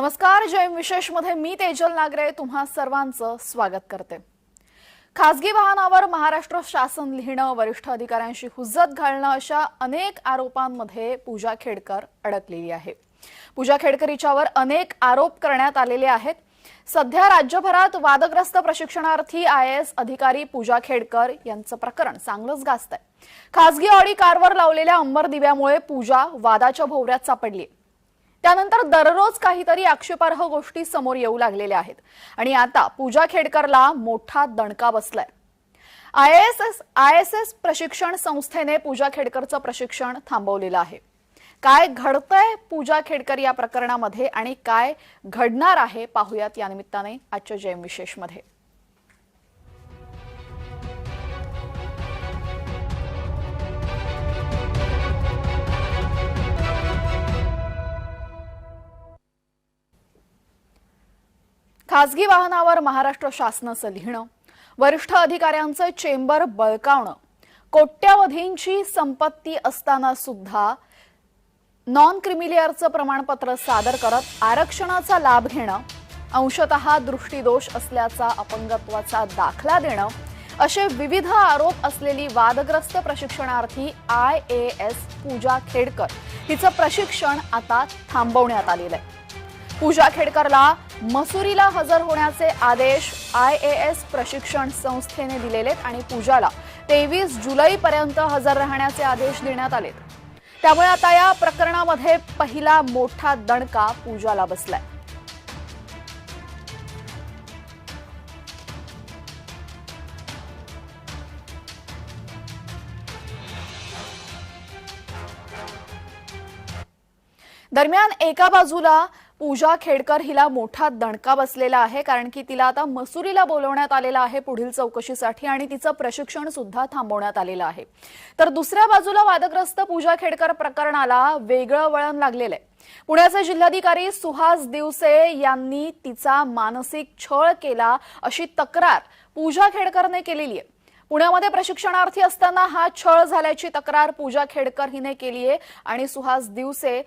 नमस्कार जयम विशेषमध्ये मी तेजल नागरे तुम्हा सर्वांचं स्वागत करते. खासगी वाहनावर महाराष्ट्र शासन लिहिणं वरिष्ठ अधिकाऱ्यांशी हुज्जत घालणं अशा अनेक आरोपांमध्ये पूजा खेडकर अडकलेली आहे. पूजा खेडकर हिच्यावर अनेक आरोप करण्यात आलेले आहेत. सध्या राज्यभरात वादग्रस्त प्रशिक्षणार्थी आय एस अधिकारी पूजा खेडकर यांचं प्रकरण चांगलंच गाजत आहे खासगी ऑडी कारवर लावलेल्या अंबर दिव्यामुळे पूजा वादाच्या भोवऱ्यात सापडली त्यानंतर दररोज काहीतरी आक्षेपार्ह गोष्टी समोर येऊ लागलेल्या आहेत. आणि आता पूजा खेडकरला मोठा दणका बसलाय. I S S I S S प्रशिक्षण संस्थेने पूजा खेडकरचं प्रशिक्षण थांबवलेलं आहे. काय घडतंय पूजा खेडकर या प्रकरणामध्ये आणि काय घडणार आहे पाहुयात या निमित्ताने आजच्या जैम विशेषमध्ये. खासगी वाहनावर महाराष्ट्र शासनाचं लिहिणं वरिष्ठ अधिकाऱ्यांचं चेंबर बळकावणं कोट्यावधींची संपत्ती असताना सुद्धा नॉन क्रिमिलिअरचं प्रमाणपत्र सादर करत आरक्षणाचा लाभ घेणं अंशतः दृष्टीदोष असल्याचा अपंगत्वाचा दाखला देणं असे विविध आरोप असलेली वादग्रस्त प्रशिक्षणार्थी I A S Pooja Khedkar. हिचं प्रशिक्षण आता थांबवण्यात आलेलं आहे. पूजा खेडकरला मसुरीला हजर होण्याचे आदेश आय ए एस प्रशिक्षण संस्थेने दिलेले आणि पूजाला तेवीस जुलैपर्यंत हजर राहण्याचे आदेश देण्यात आलेत. त्यामुळे आता या प्रकरणामध्ये पहिला मोठा दणका पूजाला बसलाय. दरम्यान एका बाजूला पूजा खेडकर हिला मोठा दणका बसलेला आहे कारण की तिला आता मसुरीला बोलवण्यात आलेलं आहे पुढील चौकशीसाठी आणि तिचं प्रशिक्षण सुद्धा थांबवण्यात आलेलं आहे. तर दुसऱ्या बाजूला वादग्रस्त पूजा खेडकर प्रकरणाला वेगळं वळण लागलेलं आहे. पुण्याचे जिल्हाधिकारी सुहास दिवसे यांनी तिचा मानसिक छळ केला अशी तक्रार पूजा खेडकरने केलेली आहे. पुण्यामध्ये प्रशिक्षणार्थी असताना हा छळ झाल्याची तक्रार पूजा खेडकर हिने केली आहे आणि सुहास दिवसे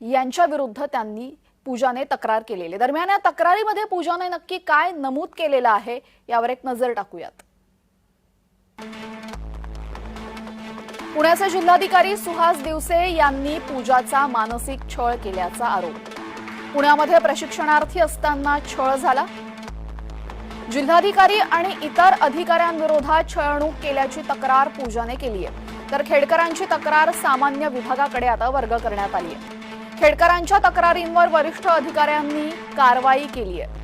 यांच्या विरुद्ध त्यांनी पूजाने तक्रार केलेली दरम्यान या तक्रारीमध्ये पूजाने नक्की काय नमूद केलेलं आहे यावर एक नजर टाकूयात. पुण्याचे जिल्हाधिकारी सुहास दिवसे यांनी पूजाचा मानसिक छळ केल्याचा आरोप. पुण्यामध्ये प्रशिक्षणार्थी असताना छळ झाला. जिल्हाधिकारी आणि इतर अधिकाऱ्यांविरोधात छळणूक केल्याची तक्रार पूजाने केली आहे तर खेडकरांची तक्रार सामान्य विभागाकडे आता वर्ग करण्यात आली आहे खेडकरांच्या तक्रारींवर वरिष्ठ अधिकाऱ्यांनी कारवाई केली आहे.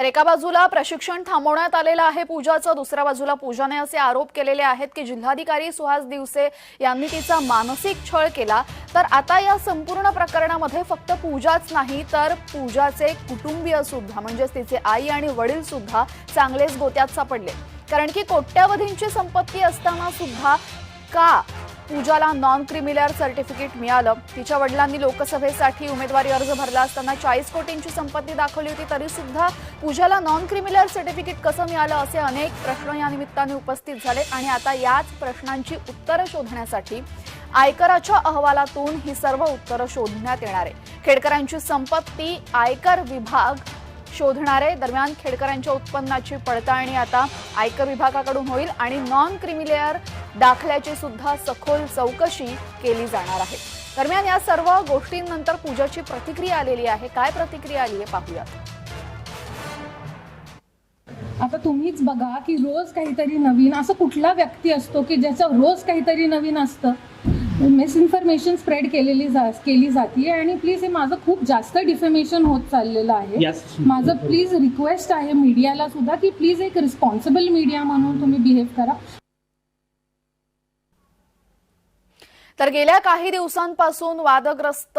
तर एका बाजूला प्रशिक्षण थांबवण्यात आलेलं आहे पूजाचं दुसऱ्या बाजूला पूजाने असे आरोप केलेले आहेत की जिल्हाधिकारी सुहास दिवसे यांनी तिचा मानसिक छळ केला. तर आता या संपूर्ण प्रकरणामध्ये फक्त पूजाच नाही तर पूजाचे कुटुंबीय सुद्धा म्हणजेच तिचे आई आणि वडील सुद्धा चांगलेच गोत्यात सापडले. कारण की कोट्यावधींची संपत्ती असताना सुद्धा का पूजाला नॉन क्रिमिलियर सर्टिफिकेट मिळालं. तिच्या वडिलांनी लोकसभेसाठी उमेदवारी अर्ज भरला असताना चाळीस कोटींची संपत्ती दाखवली होती तरी सुद्धा पूजाला नॉन क्रिमिलर सर्टिफिकेट कसं मिळालं असे अनेक प्रश्न या निमित्ताने उपस्थित झाले. आणि आता याच प्रश्नांची उत्तरं शोधण्यासाठी आयकराच्या अहवालातून ही सर्व उत्तरं शोधण्यात येणार आहे. खेडकरांची संपत्ती आयकर विभाग शोधणारे. दरम्यान खेडकरांच्या उत्पन्नाची पडताळणी आता आयकर विभागाकडून होईल आणि नॉन क्रिमिलेअर दाखल्याची सुद्धा सखोल चौकशी केली जाणार आहे. दरम्यान या सर्व गोष्टींनंतर पूजाची प्रतिक्रिया आलेली आहे. काय प्रतिक्रिया आली आहे पाहूयात. आता तुम्हीच बघा की रोज काहीतरी नवीन असं कुठला व्यक्ती असतो की ज्याचं रोज काहीतरी नवीन असतं? मिसइन्फॉर्मेशन स्प्रेड केलेली जा केली जाते आणि प्लीज हे माझं खूप जास्त डिफेमेशन होत चाललेलं आहे. Yes. माझं प्लीज रिक्वेस्ट आहे मीडियाला सुद्धा की प्लीज एक रिस्पॉन्सिबल मीडिया म्हणून तुम्ही बिहेव करा. तर गेल्या काही दिवसांपासून वादग्रस्त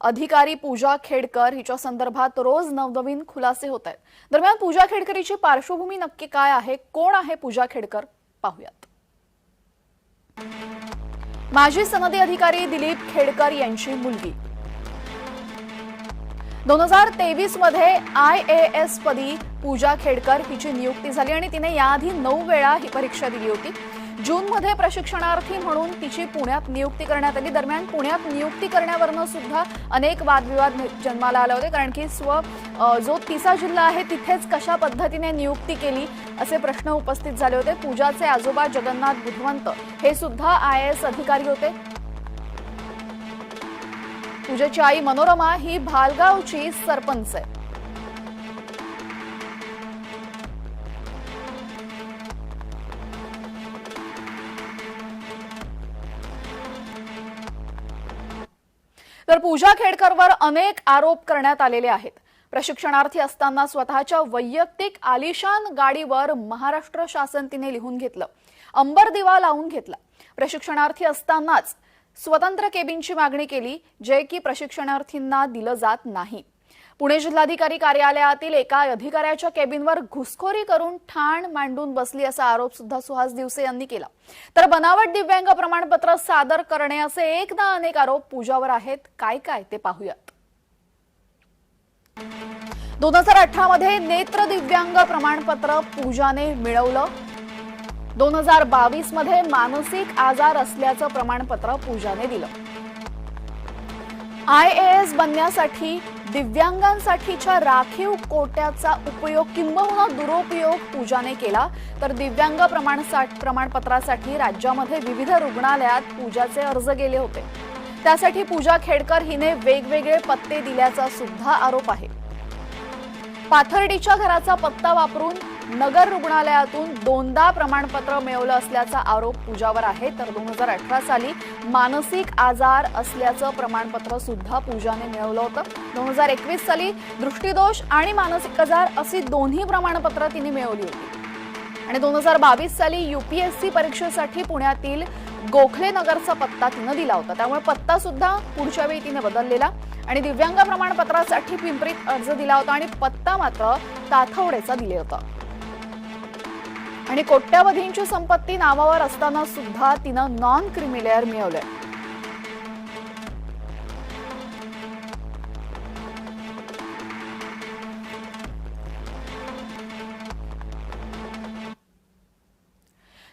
अधिकारी पूजा खेडकर हिच्या संदर्भात रोज नवनवीन खुलासे होत आहेत. दरम्यान पूजा खेडकरीची पार्श्वभूमी नक्की काय आहे? कोण आहे पूजा खेडकर? पाहूयात. माजी सनदी अधिकारी दिलीप खेडकर यांची मुलगी. दोन हजार तेवीसमध्ये आय ए एस पदी पूजा खेडकर हिची नियुक्ती झाली आणि तिने याआधी नऊ वेळा ही परीक्षा दिली होती. जूनमध्ये प्रशिक्षणार्थी म्हणून तिची पुण्यात नियुक्ती करण्यात आली. दरम्यान पुण्यात नियुक्ती करण्यावरनं सुद्धा अनेक वादविवाद नि- जन्माला आले होते. कारण की स्व जो तिसा जिल्हा आहे तिथेच कशा पद्धतीने नियुक्ती केली असे प्रश्न उपस्थित झाले होते. पूजाचे आजोबा जगन्नाथ बुधवंत हे सुद्धा आय एस अधिकारी होते. पूजेची आई मनोरमा ही भालगावची सरपंच आहे. तर पूजा खेडकरवर अनेक आरोप करण्यात आलेले आहेत. प्रशिक्षणार्थी असताना स्वतःच्या वैयक्तिक आलिशान गाडीवर महाराष्ट्र शासन तिने लिहून घेतलं. अंबर दिवा लावून घेतला. प्रशिक्षणार्थी असतानाच स्वतंत्र केबिनची मागणी केली जे की प्रशिक्षणार्थींना दिलं जात नाही. पुणे जिल्हाधिकारी कार्यालयातील एका अधिकाऱ्याच्या केबिनवर घुसखोरी करून ठाण मांडून बसली असा आरोप सुद्धा सुहास दिवसे यांनी केला. तर बनावट दिव्यांग प्रमाणपत्र सादर करणे असे एक ना अनेक आरोप पूजावर आहेत. काय काय ते पाहूयात. दोन हजार अठरा मध्ये नेत्र दिव्यांग प्रमाणपत्र पूजाने मिळवलं. दोन हजार बावीसमध्ये मानसिक आजार असल्याचं प्रमाणपत्र पूजाने दिलं. आय ए एस बनण्यासाठी दिव्यांगांसाठीच्या राखीव कोट्याचा उपयोग किंबहुना दुरुपयोग पूजाने केला. तर दिव्यांग प्रमाण प्रमाणपत्रासाठी राज्यामध्ये विविध रुग्णालयात पूजाचे अर्ज गेले होते. त्यासाठी पूजा खेडकर हिने वेगवेगळे पत्ते दिल्याचा सुद्धा आरोप आहे. पाथर्डीच्या घराचा पत्ता वापरून नगर रुग्णालयातून दोनदा प्रमाणपत्र मिळवलं असल्याचा आरोप पूजावर आहे. तर दोन हजार अठरा साली मानसिक आजार असल्याचं प्रमाणपत्र सुद्धा पूजाने मिळवलं होतं. दोन हजार एकवीस साली दृष्टीदोष आणि मानसिक आजार अशी दोन्ही प्रमाणपत्र तिने मिळवली होती. आणि दोन हजार बावीस साली युपीएससी परीक्षेसाठी पुण्यातील गोखले नगरचा पत्ता तिनं दिला होता. त्यामुळे पत्ता सुद्धा पुढच्या वेळी तिने बदललेला आणि दिव्यांग प्रमाणपत्रासाठी पिंपरीत अर्ज दिला होता आणि पत्ता मात्र ताथवडेचा दिले होता. आणि कोट्यावधींची संपत्ती नावावर असताना सुद्धा तिनं नॉन क्रिमिलेअर मिळवलंय.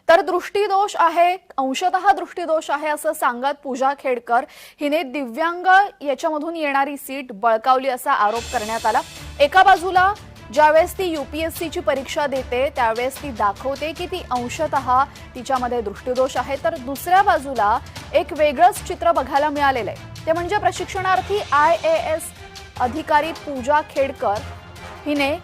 तर दृष्टीदोष आहे अंशतः दृष्टीदोष आहे असं सांगत पूजा खेडकर. हिने दिव्यांग याच्यामधून येणारी सीट बळकावली असा आरोप करण्यात आला. एका बाजूला ज्यावेळेस ती युपीएससीची परीक्षा देते त्यावेळेस ती दाखवते की ती अंशतः तिच्यामध्ये दृष्टिदोष आहे. तर दुसऱ्या बाजूला एक वेगळंच चित्र बघायला मिळालेलं आहे. ते म्हणजे प्रशिक्षणार्थी आय ए एस अधिकारी पूजा खेडकर. हिने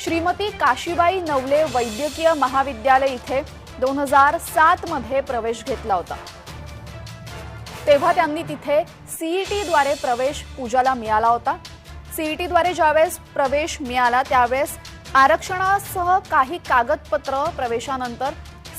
श्रीमती काशीबाई नवले वैद्यकीय महाविद्यालय इथे दोन हजार सातमध्ये प्रवेश घेतला होता. तेव्हा त्यांनी तिथे सीईटी द्वारे प्रवेश पूजाला मिळाला होता. सीईटीद्वारे ज्यावेळेस प्रवेश मिळाला त्यावेळेस आरक्षणासह काही कागदपत्र प्रवेशानंतर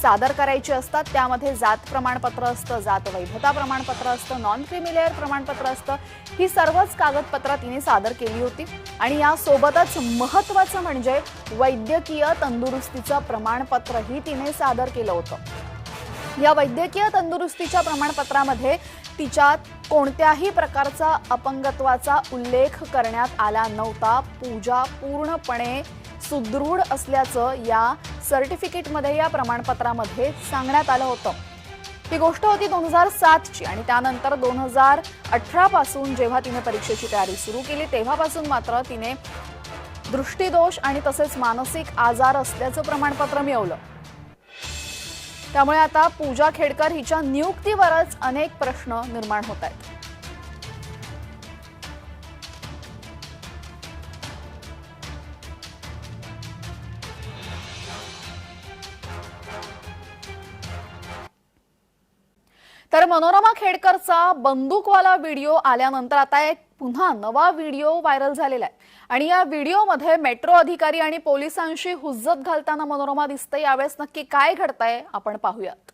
सादर करायची असतात. त्यामध्ये जात प्रमाणपत्र असतं जात वैधता प्रमाणपत्र असतं नॉन क्रिमिलेअर प्रमाणपत्र असतं. ही सर्वच कागदपत्र तिने सादर केली होती. आणि यासोबतच महत्वाचं म्हणजे वैद्यकीय तंदुरुस्तीचं प्रमाणपत्रही तिने सादर केलं होतं. या वैद्यकीय तंदुरुस्तीच्या प्रमाणपत्रामध्ये तिच्यात कोणत्याही प्रकारचा अपंगत्वाचा उल्लेख करण्यात आला नव्हता. पूजा पूर्णपणे सुदृढ असल्याचं या सर्टिफिकेटमध्ये या प्रमाणपत्रामध्ये सांगण्यात आलं होतं. ही गोष्ट होती दोन हजार सातची आणि त्यानंतर दोन हजार अठरापासून जेव्हा तिने परीक्षेची तयारी सुरू केली तेव्हापासून मात्र तिने दृष्टीदोष आणि तसेच मानसिक आजार असल्याचं प्रमाणपत्र मिळवलं. त्यामुळे आता पूजा खेडकर हिच्या नियुक्तीवरच अनेक प्रश्न निर्माण होत आहेत. तर मनोरमा खेडकरचा बंदूकवाला व्हिडिओ आल्यानंतर आता एक पुन्हा नवा व्हिडिओ व्हायरल झालेला आहे आणि या व्हिडिओमध्ये मेट्रो अधिकारी आणि पोलिसांशी हुज्जत घालताना मनोरमा दिसते यावेळेस नक्की काय घडतंय आपण पाहूयात?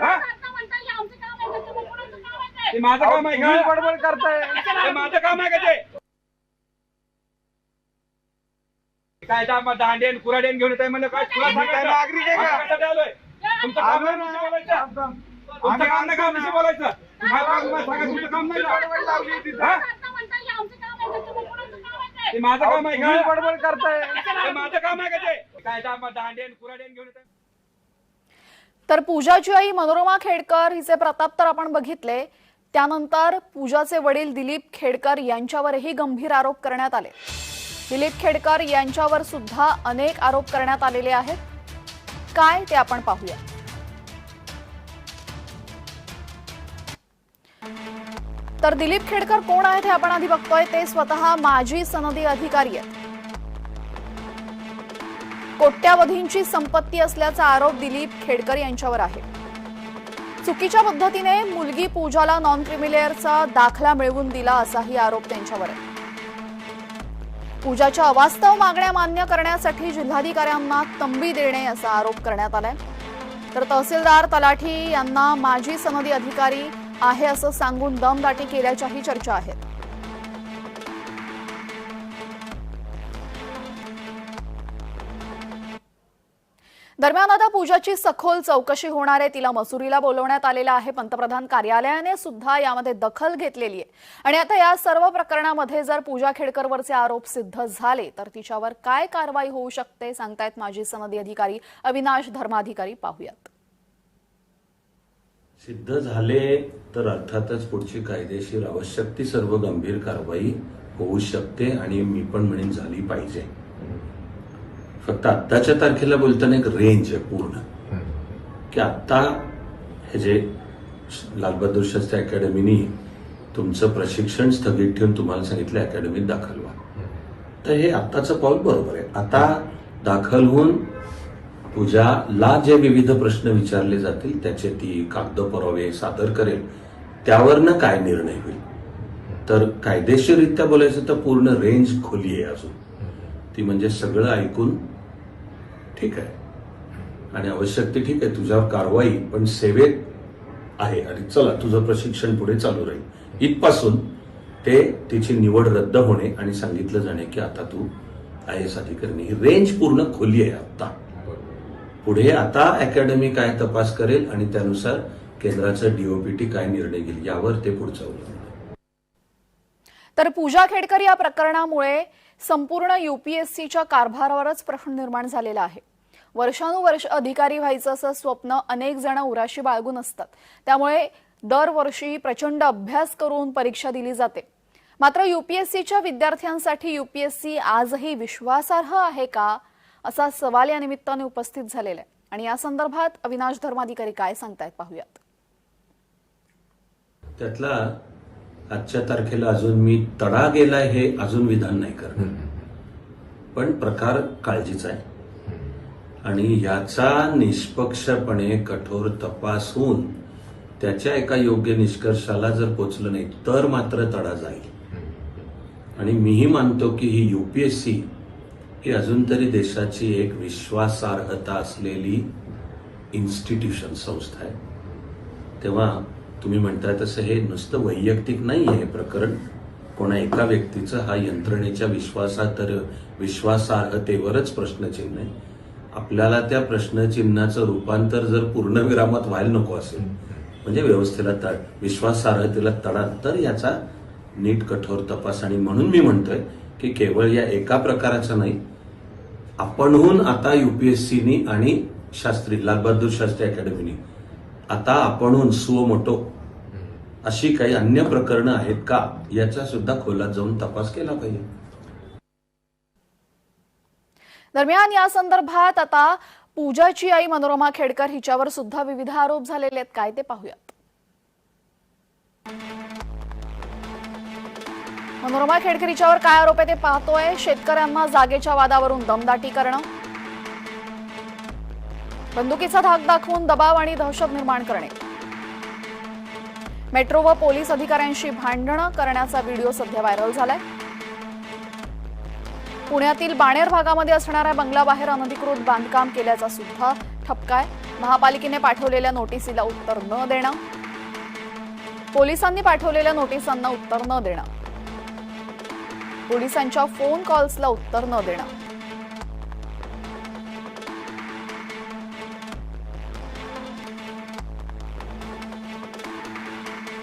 हा? माझं काम आहे का बडबड करताय माझं काम आहे का ते काय त्या दांडेन कुराडेन घेऊन येताय म्हणलं काय? तुला सांगायचं? नागरिक आहे का? आलोय तुमचं काम आहे नुसतं बोलायचं? तुमचं काम नाही का? बोलायचं? काय काम सांगा तुमचं काम नाही का? हा? ते माझं काम आहे का? बडबड करताय. ते माझं काम आहे का ते? काय त्या दांडेन कुराडेन घेऊन येताय? तर पूजाची आई मनोरमा खेडकर हिचे प्रताप तर आपण बघितले. त्यानंतर पूजाचे वडील दिलीप खेडकर यांच्यावरही गंभीर आरोप करण्यात आले. दिलीप खेडकर यांच्यावर सुद्धा अनेक आरोप करण्यात आलेले आहेत. काय ते आपण पाहूया तर दिलीप खेडकर कोण आहेत हे आपण आधी बघतोय. ते स्वतः माजी सनदी अधिकारी आहेत. कोट्यावधींची संपत्ती असल्याचा आरोप दिलीप खेडकर यांच्यावर आहे. चुकीच्या पद्धतीने मुलगी पूजाला नॉन क्रिमिलेअरचा दाखला मिळवून दिला असाही आरोप त्यांच्यावर आहे. पूजाच्या अवास्तव मागण्या मान्य करण्यासाठी जिल्हाधिकाऱ्यांना तंबी देणे असा आरोप करण्यात आलाय. तर तहसीलदार तलाठी यांना माजी सनदी अधिकारी आहे असं सांगून दमदाटी केल्याच्याही चर्चा आहेत. दरम्यान आता पूजाची सखोल चौकशी होणार आहे. तिला मसुरीला बोलवण्यात आलेलं आहे. पंतप्रधान कार्यालयाने सुद्धा यामध्ये दखल घेतलेली आहे. आणि आता या सर्व प्रकरणामध्ये जर पूजा खेडकरवरचे आरोप सिद्ध झाले तर तिच्यावर काय कारवाई होऊ शकते सांगतायत माजी सनदी अधिकारी अविनाश धर्माधिकारी. पाहूयात. सिद्ध झाले तर अर्थातच पुढची कायदेशीर आवश्यक ती सर्व गंभीर कारवाई होऊ शकते आणि मी पण म्हणेन झाली पाहिजे. फक्त आत्ताच्या तारखेला बोलताना एक रेंज आहे पूर्ण. की आत्ता हे जे लालबहादूर शास्त्री अकॅडमीनी तुमचं प्रशिक्षण स्थगित ठेवून तुम्हाला सांगितलं अकॅडमीत दाखल व्हा. तर हे आत्ताचं पाऊल बरोबर आहे. आता दाखल होऊन पूजाला जे विविध प्रश्न विचारले जातील त्याचे ती कागद पुरावे सादर करेल त्यावरनं काय निर्णय होईल? तर कायदेशीररित्या बोलायचं तर पूर्ण रेंज खोली आहे अजून. ती म्हणजे सगळं ऐकून ठीक आहे. आणि आवश्यक ते ठीक आहे तुझ्यावर कारवाई पण सेवेत आहे. आणि चला तुझं प्रशिक्षण पुढे चालू राहील. इथपासून ते तिची निवड रद्द होणे आणि सांगितलं जाणे की आता तू आय एस अधिकारी ही रेंज पूर्ण खोली आहे आता पुढे आता अकॅडमी काय तपास करेल आणि त्यानुसार केंद्राचं डीओपीटी काय निर्णय घेईल यावर ते पुढचं तर पूजा खेडकर या प्रकरणामुळे संपूर्ण युपीएससीच्या कारभारावरच प्रश्न निर्माण झालेला आहे. वर्षानुवर्ष अधिकारी व्हायचं असं स्वप्न अनेक जण उराशी बाळगून असतात. त्यामुळे दरवर्षी प्रचंड अभ्यास करून परीक्षा दिली जाते. मात्र युपीएससीच्या विद्यार्थ्यांसाठी युपीएससी आजही विश्वासार्ह आहे का असा सवाल या निमित्ताने उपस्थित झालेला आहे. आणि या संदर्भात अविनाश धर्माधिकारी काय सांगतायत पाहूयात. त्यातला आजच्या तारखेला अजून मी तडा गेलाय हे अजून विधान नाही करणार. पण प्रकार काळजीचा आहे. आणि याचा निष्पक्षपणे कठोर तपास होऊन त्याच्या एका योग्य निष्कर्षाला जर पोचलं नाही तर मात्र तडा जाईल. आणि मीही मानतो की ही युपीएससी ही अजून तरी देशाची एक विश्वासार्हता असलेली इन्स्टिट्यूशन संस्था आहे. तेव्हा तुम्ही म्हणताय तसं हे नुसतं वैयक्तिक नाही आहे प्रकरण. कोणा एका व्यक्तीचं हा यंत्रणेच्या विश्वासातर विश्वासार्हतेवरच प्रश्नचिन्ह आहे. आपल्याला त्या प्रश्नचिन्हाचं रूपांतर जर पूर्णविरामात व्हायला नको असेल म्हणजे व्यवस्थेला तड विश्वासार्हतेला तडा तर याचा नीट कठोर तपास. आणि म्हणून मी म्हणतोय की केवळ या एका प्रकाराचा नाही आपणहून आता युपीएससीनी आणि शास्त्री लालबहादूर शास्त्री अकॅडमीनी आता आपण सुओ अशी काही अन्य प्रकरणं आहेत का? याचा सुद्धा खोलात जाऊन तपास केला पाहिजे. दरम्यान या संदर्भात आता पूजाची आई मनोरमा खेडकर हिच्यावर सुद्धा विविध आरोप झालेले आहेत. काय ते पाहूयात. मनोरमा खेडकर हिच्यावर काय आरोप आहे ते पाहतोय. शेतकऱ्यांना जागेच्या वादावरून दमदाटी करणं. बंदुकीचा धाक दाखवून दबाव आणि दहशत निर्माण करणे. मेट्रो व पोलीस अधिकाऱ्यांशी भांडणं करण्याचा व्हिडिओ सध्या व्हायरल झालाय. पुण्यातील बाणेर भागामध्ये असणाऱ्या बंगलाबाहेर अनधिकृत बांधकाम केल्याचा सुद्धा ठपकाय महापालिकेने पाठवलेल्या नोटिसीला उत्तर न देणं. पोलिसांनी पाठवलेल्या नोटिसांना उत्तर न देणं. पोलिसांच्या फोन कॉल्सला उत्तर न देणं.